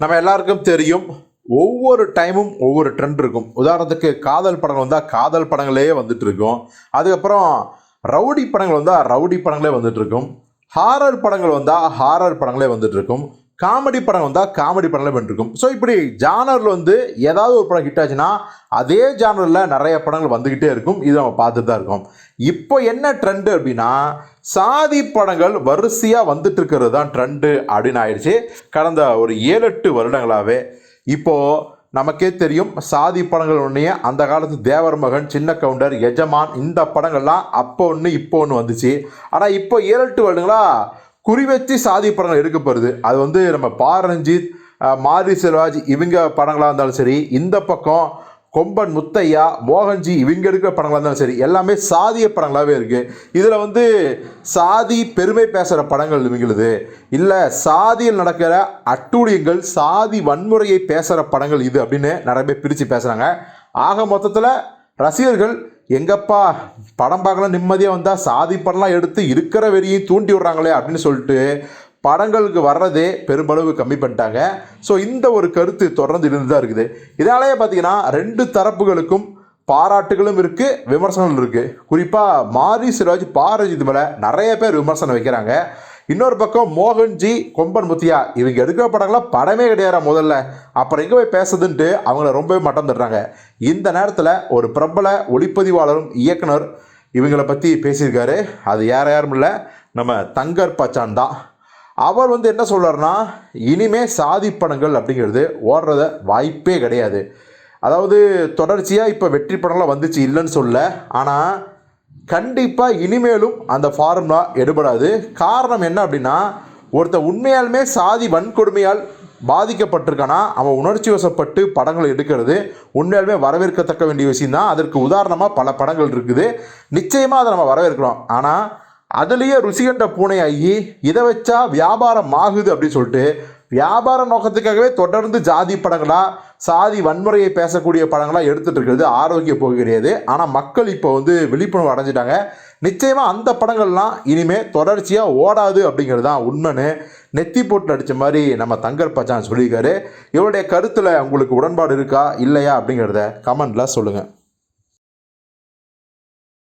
நம்ம எல்லாருக்கும் தெரியும் ஒவ்வொரு டைமும் ஒவ்வொரு ட்ரெண்ட் இருக்கும். உதாரணத்துக்கு காதல் படங்கள் வந்தால் காதல் படங்களே வந்துட்டு இருக்கும். அதுக்கப்புறம் ரவுடி படங்கள் வந்தால் ரவுடி படங்களே வந்துட்டு இருக்கும். ஹாரர் படங்கள் வந்தால் ஹாரர் படங்களே வந்துட்டு இருக்கும் காமெடி படம் வந்தால் காமெடி படங்களே வந்துருக்கும் ஸோ இப்படி ஜானரில் வந்து ஏதாவது ஒரு படம் ஹிட் ஆச்சுன்னா அதே ஜானரில் நிறைய படங்கள் வந்துக்கிட்டே இருக்கும். இது நம்ம பார்த்துட்டு தான் இருக்கோம். இப்போ என்ன ட்ரெண்டு அப்படின்னா சாதி படங்கள் வரிசையாக வந்துட்டு இருக்கிறது தான் ட்ரெண்டு அப்படின்னு ஆயிடுச்சு. கடந்த ஒரு ஏழு எட்டு வருடங்களாகவே இப்போது நமக்கே தெரியும் சாதி படங்கள் ஒன்றையே அந்த காலத்து தேவர் மகன் சின்ன கவுண்டர் எஜமான் இந்த படங்கள்லாம் அப்போ ஒன்று இப்போ ஒன்று வந்துச்சு. ஆனால் இப்போ ஏழு எட்டு வருடங்களா குறி வச்சு சாதி படங்கள் எடுக்கப்படுது அது வந்து நம்ம பா ரஞ்சித் மாரி செல்வாஜ் இவங்க படங்களாக இருந்தாலும் சரி இந்த பக்கம் கொம்பன் முத்தையா மோகன்ஜி இவங்க எடுக்கிற படங்களாக இருந்தாலும் சரி எல்லாமே சாதிய படங்களாகவே இருக்குது இதில் வந்து சாதி பெருமை பேசுகிற படங்கள் இவங்களுது. இல்லை சாதியில் நடக்கிற அட்டூழியங்கள் சாதி வன்முறையை பேசுகிற படங்கள் இது அப்படின்னு நிறைய பேர் பிரித்து பேசுகிறாங்க ஆக மொத்தத்தில் ரசிகர்கள் எங்கப்பா படம் பார்க்கலாம் நிம்மதியாக வந்தால் சாதி படம்லாம் எடுத்து இருக்கிற வெறியை தூண்டி விடுறாங்களே அப்படின்னு சொல்லிட்டு படங்களுக்கு வர்றதே பெரும்பளவு கம்மி பண்ணிட்டாங்க. ஸோ இந்த ஒரு கருத்து தொடர்ந்து இருந்து தான் இருக்குது. இதனாலேயே பார்த்தீங்கன்னா ரெண்டு தரப்புகளுக்கும் பாராட்டுகளும் இருக்குது விமர்சனங்களும் இருக்குது குறிப்பாக மாரி சிராஜ் பாரஜ் இது மேலே நிறைய பேர் விமர்சனம் வைக்கிறாங்க. இன்னொரு பக்கம் மோகன்ஜி கொம்பன் முத்தியா இவங்க எடுக்கிற படங்கள்லாம் படமே கிடையாது முதல்ல. அப்புறம் எங்கே போய் பேசுதுன்ட்டு அவங்கள ரொம்பவே மட்டம் தடுறாங்க இந்த நேரத்தில் ஒரு பிரபல ஒளிப்பதிவாளரும் இயக்குனர் இவங்களை பற்றி பேசியிருக்காரு. அது யார் யாரும் இல்லை நம்ம தங்கர் பச்சான் தான். அவர் வந்து என்ன சொல்கிறார்னா இனிமே சாதி படங்கள் அப்படிங்கிறது ஓடுறத வாய்ப்பே கிடையாது. அதாவது தொடர்ச்சியாக இப்போ வெற்றி படம்லாம் வந்துச்சு இல்லைன்னு சொல்ல. ஆனால் கண்டிப்பாக இனிமேலும் அந்த ஃபார்முலா எடுபடாது. காரணம் என்ன அப்படின்னா ஒருத்தர் உண்மையாலுமே சாதி வன்கொடுமையால் பாதிக்கப்பட்டிருக்கானா அவன் உணர்ச்சி வசப்பட்டு படங்கள் எடுக்கிறது உண்மையாலுமே வரவேற்கத்தக்க வேண்டிய விஷயம் தான் அதற்கு உதாரணமாக பல படங்கள் இருக்குது. நிச்சயமாக அதை நம்ம வரவேற்கிறோம். ஆனால் அதுலேயே ருசிகண்ட பூனை ஆகி இதை வச்சா வியாபாரம் ஆகுது அப்படின்னு சொல்லிட்டு வியாபார நோக்கத்துக்காகவே தொடர்ந்து ஜாதி படங்களாக சாதி வன்முறையை பேசக்கூடிய படங்களாக எடுத்துகிட்டு இருக்கிறது ஆரோக்கிய போக்கு கிடையாது ஆனால் மக்கள் இப்போ வந்து விழிப்புணர்வு அடைஞ்சிட்டாங்க. நிச்சயமாக அந்த படங்கள்லாம் இனிமேல் தொடர்ச்சியாக ஓடாது அப்படிங்கிறது தான் உண்மைன்னு நெத்தி போட்டு அடித்த மாதிரி நம்ம தங்கர் பச்சான் சொல்லியிருக்காரு. இவருடைய கருத்தில் உங்களுக்கு உடன்பாடு இருக்கா இல்லையா அப்படிங்கிறத கமெண்ட்டில் சொல்லுங்கள்